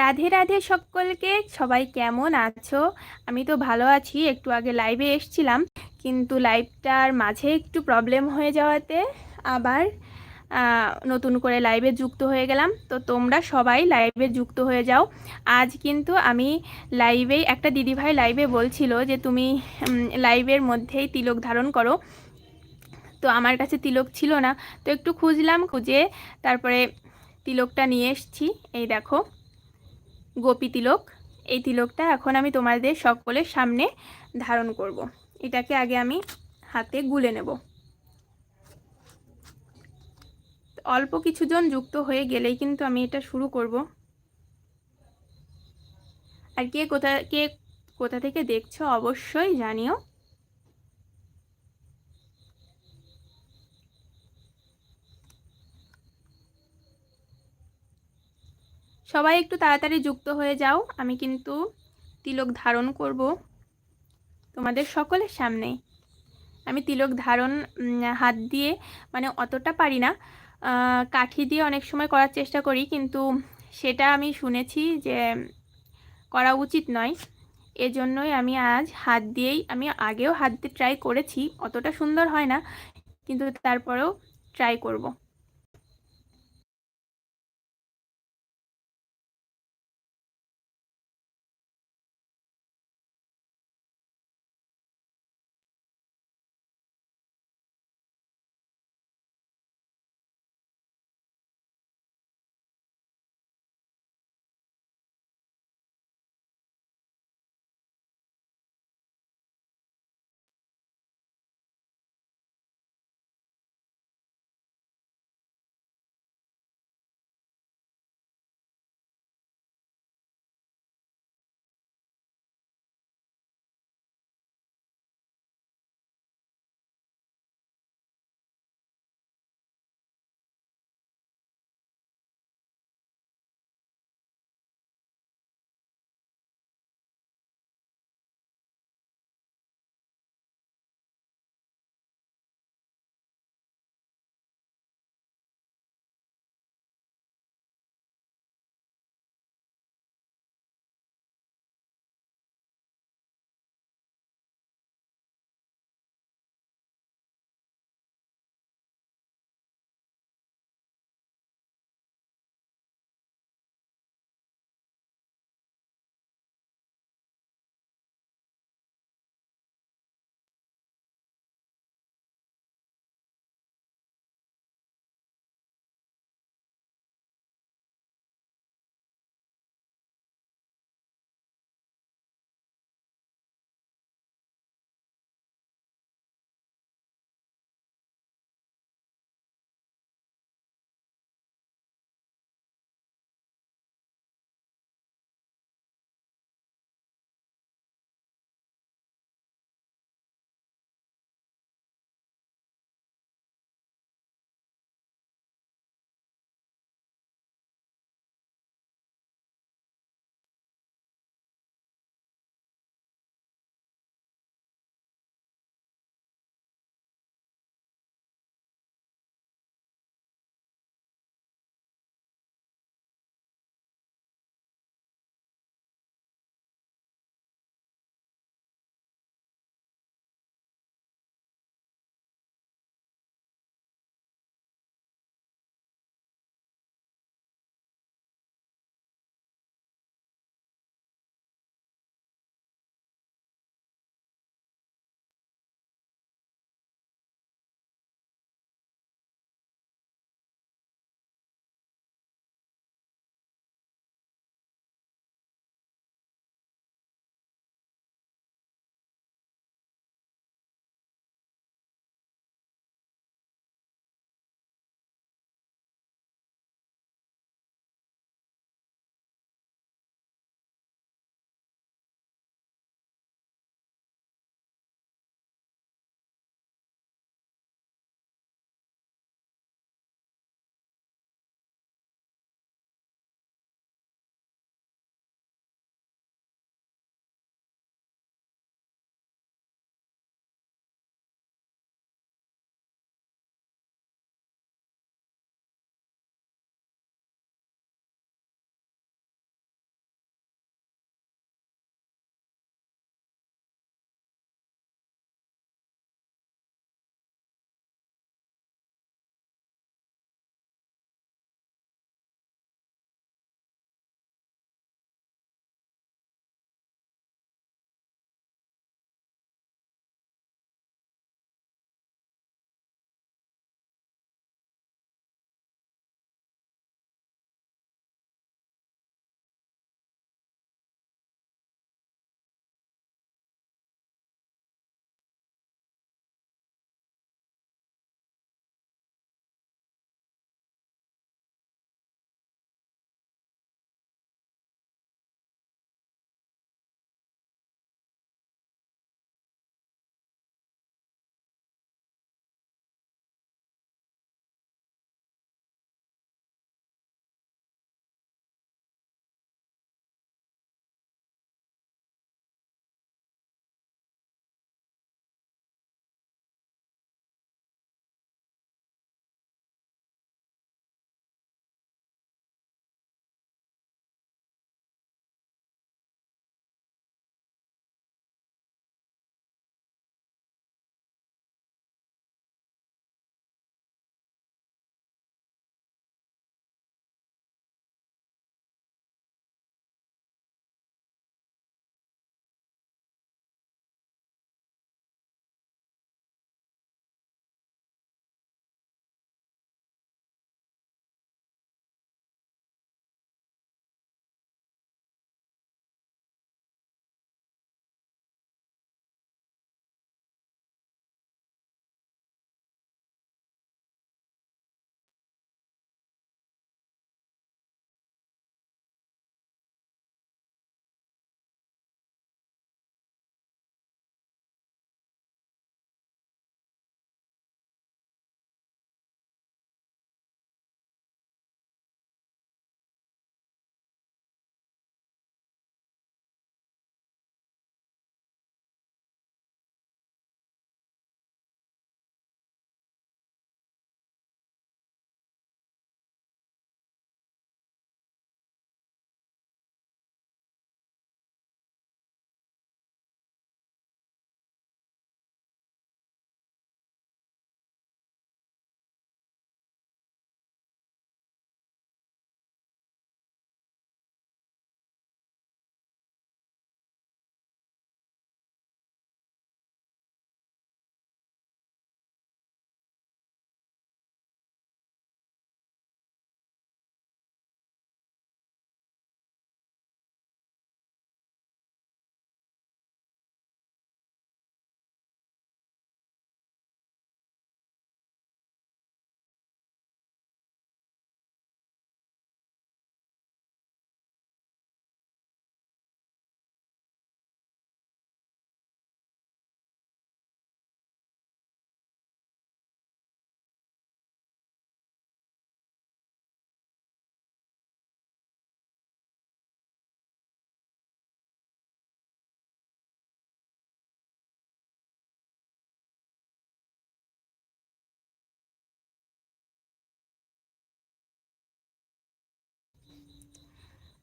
রাধে রাধে সকলকে। সবাই কেমন আছো? আমি তো ভালো আছি। একটু আগে লাইভে এসছিলাম, কিন্তু লাইভটার মাঝে একটু প্রবলেম হয়ে যাওয়াতে আবার নতুন করে লাইভে যুক্ত হয়ে গেলাম। তো তোমরা সবাই লাইভে যুক্ত হয়ে যাও। আজ কিন্তু আমি লাইভেই একটা দিদিভাই লাইভে বলছিল যে, তুমি লাইভের মধ্যেই তিলক ধারণ করো। তো আমার কাছে তিলক ছিল না। তো একটু খুঁজলাম, খুঁজে তারপরে তিলকটা নিয়ে এসছি। এই দেখো। গোপী তিলক, এই তিলকটা এখন আমি তোমাদের সকলের সামনে ধারণ করব। এটাকে আগে আমি হাতে গুলে নেব। অল্প কিছুজন যুক্ত হয়ে গেলেই কিন্তু আমি এটা শুরু করব। আর কে কোথা কে কোথা থেকে দেখছ অবশ্যই জানিও। সবাই একটু তাড়াতাড়ি যুক্ত হয়ে যাও। আমি কিন্তু তিলক ধারণ করব তোমাদের সকলের সামনে। আমি তিলক ধারণ হাত দিয়ে মানে অতটা পারি না। কাঠি দিয়ে অনেক সময় করার চেষ্টা করি, কিন্তু সেটা আমি শুনেছি যে করা উচিত নয়। এজন্যই আমি আজ হাত দিয়েই, আমি আগেও হাত দিয়ে ট্রাই করেছি, অতটা সুন্দর হয় না, কিন্তু তারপরেও ট্রাই করব।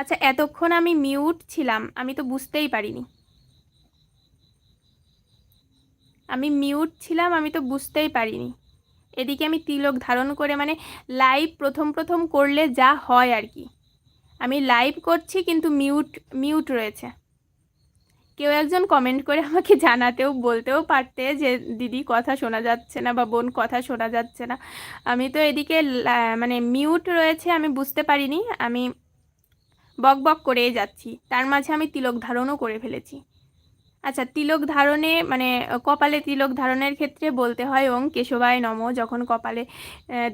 আচ্ছা এতক্ষণ আমি মিউট ছিলাম, আমি তো বুঝতেই পারিনি। আমি মিউট ছিলাম, আমি তো বুঝতেই পারিনি। এদিকে আমি তিলক ধারণ করে মানে লাইভ প্রথম প্রথম করলে যা হয় আর কি। আমি লাইভ করছি, কিন্তু মিউট মিউট রয়েছে। কেউ একজন কমেন্ট করে আমাকে জানাতেও, বলতেও পারতে যে, দিদি, কথা শোনা যাচ্ছে না বা বোন, কথা শোনা যাচ্ছে না। আমি তো এদিকে মানে মিউট রয়েছে, আমি বুঝতে পারিনি। আমি বক বক করেই যাচ্ছি। তার মাঝে আমি তিলক ধারণও করে ফেলেছি। আচ্ছা তিলক ধারণে মানে কপালে তিলক ধারণের ক্ষেত্রে বলতে হয়, ওং কেশবায় নম, যখন কপালে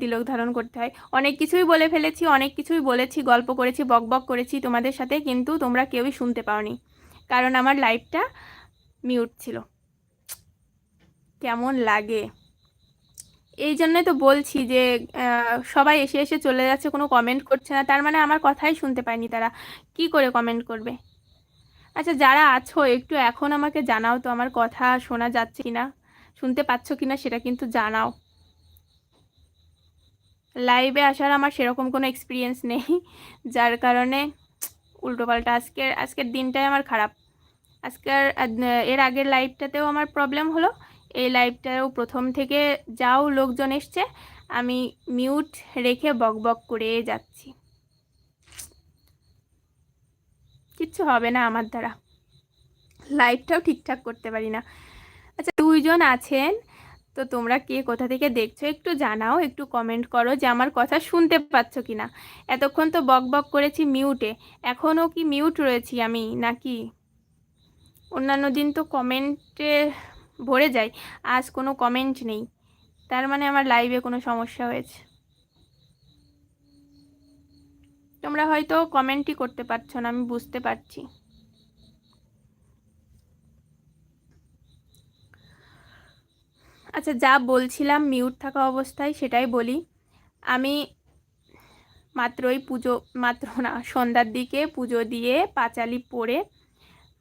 তিলক ধারণ করতে হয়। অনেক কিছুই বলে ফেলেছি, অনেক কিছুই বলেছি, গল্প করেছি, বক বক করেছি তোমাদের সাথে, কিন্তু তোমরা কেউই শুনতে পাওনি। কারণ আমার লাইফটা মিউট ছিল। কেমন লাগে? এই জন্যই তো বলছি যে সবাই এসে এসে চলে যাচ্ছে, কোনো কমেন্ট করছে না। তার মানে আমার কথাই শুনতে পায়নি তারা। কি করে কমেন্ট করবে? আচ্ছা যারা আছো, একটু এখন আমাকে জানাও তো আমার কথা শোনা যাচ্ছে কিনা। শুনতে পাচ্ছ কিনা সেটা কিন্তু জানাও। লাইভে আসার আমার সেরকম কোনো এক্সপিরিয়েন্স নেই, যার কারণে উল্টোপাল্টা আজকের আজকের দিনটাই আমার খারাপ। আজকের এর আগের লাইভটাতেও আমার প্রবলেম হলো। এই লাইভটাও প্রথম থেকে যাও, লোকজন এসছে। আমি মিউট রেখে বক বক করে যাচ্ছি। কিচ্ছু হবে না আমার দ্বারা। লাইভটাও ঠিকঠাক করতে পারি না। আচ্ছা দুইজন আছেন, তো তোমরা কে কোথা থেকে দেখছ একটু জানাও, একটু কমেন্ট করো যে আমার কথা শুনতে পাচ্ছ কি না এতক্ষণ তো বক বক করেছি মিউটে এখনও কি মিউট রয়েছি আমি নাকি? অন্যান্য দিন তো কমেন্টে ভরে যায়। আজ কোনো কমেন্ট নেই। তার মানে আমার লাইভে কোনো সমস্যা হয়েছে। তোমরা হয়তো কমেন্টই করতে পারছ না, আমি বুঝতে পারছি। আচ্ছা যা বলছিলাম মিউট থাকা অবস্থায় সেটাই বলি। আমি মাত্রই পুজো, মাত্র না, সন্ধ্যার দিকে পুজো দিয়ে পাঁচালি পড়ে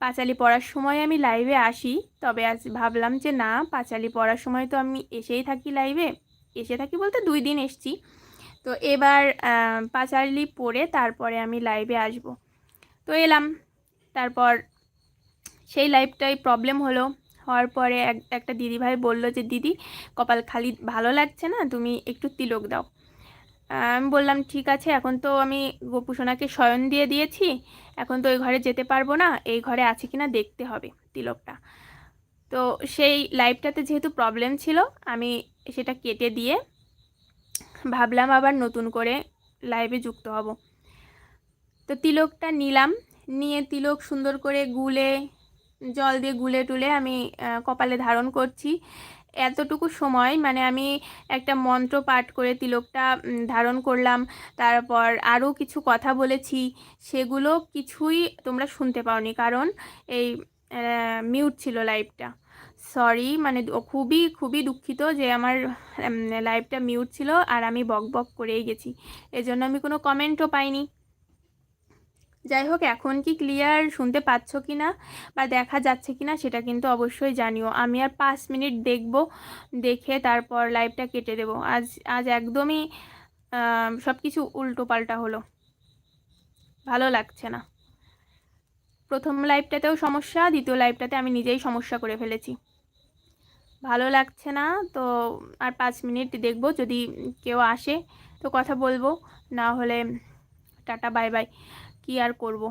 পাঁচালি পড়ার সময় আমি লাইভে আসি। তবে আজ ভাবলাম যে না, পাঁচালি পড়ার সময় তো আমি এসেই থাকি লাইভে এসে থাকি বলতে দুই দিন এসছি। তো এবার পাঁচালি পড়ে তারপরে আমি লাইভে আসব। তো এলাম। তারপর সেই লাইভটাই প্রবলেম হলো। হওয়ার পরে এক, একটা দিদিভাই বলল যে, দিদি, কপাল খালি ভালো লাগছে না, তুমি একটু তিলক দাও। আমি বললাম, ঠিক আছে, এখন তো আমি গোপুসোনাকে শয়ন দিয়ে দিয়েছি। এখন তো ওই ঘরে যেতে পারব না। এই ঘরে আছে কিনা দেখতে হবে তিলকটা। তো সেই লাইভটাতে যেহেতু প্রবলেম ছিল, আমি সেটা কেটে দিয়ে ভাবলাম আবার নতুন করে লাইভে যুক্ত হব। তো তিলকটা নিলাম। নিয়ে তিলক সুন্দর করে গুলে, জল দিয়ে গুলে টুলে আমি কপালে ধারণ করছি। এতটুকু সময় মানে আমি একটা মন্ত্র পাঠ করে তিলকটা ধারণ করলাম। তারপর আরও কিছু কথা বলেছি, সেগুলো কিছুই তোমরা শুনতে পাওনি কারণ এই মিউট ছিল লাইভটা সরি মানে খুবই খুবই দুঃখিত যে আমার লাইভটা মিউট ছিল আর আমি বক বক করেই গেছি। এজন্য আমি কোনো কমেন্টও পাইনি। যাই হোক, এখন কি ক্লিয়ার শুনতে পাচ্ছ কি না বা দেখা যাচ্ছে কি না সেটা কিন্তু অবশ্যই জানিও। আমি আর পাঁচ মিনিট দেখব, দেখে তারপর লাইভটা কেটে দেব। আজ আজ একদমই সব কিছু উল্টো পাল্টা হলো। ভালো লাগছে না। প্রথম লাইভটাতেও সমস্যা, দ্বিতীয় লাইভটাতে আমি নিজেই সমস্যা করে ফেলেছি। ভালো লাগছে না, তো আর পাঁচ মিনিট দেখব, যদি কেউ আসে তো কথা বলব। না হলে টাটা বাই বাই কি আর করব?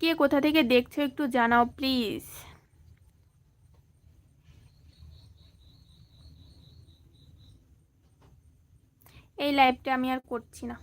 কে কোথা থেকে দেখছ একটু জানাও, প্লিজ। এই লাইভটা আমি আর করছি না।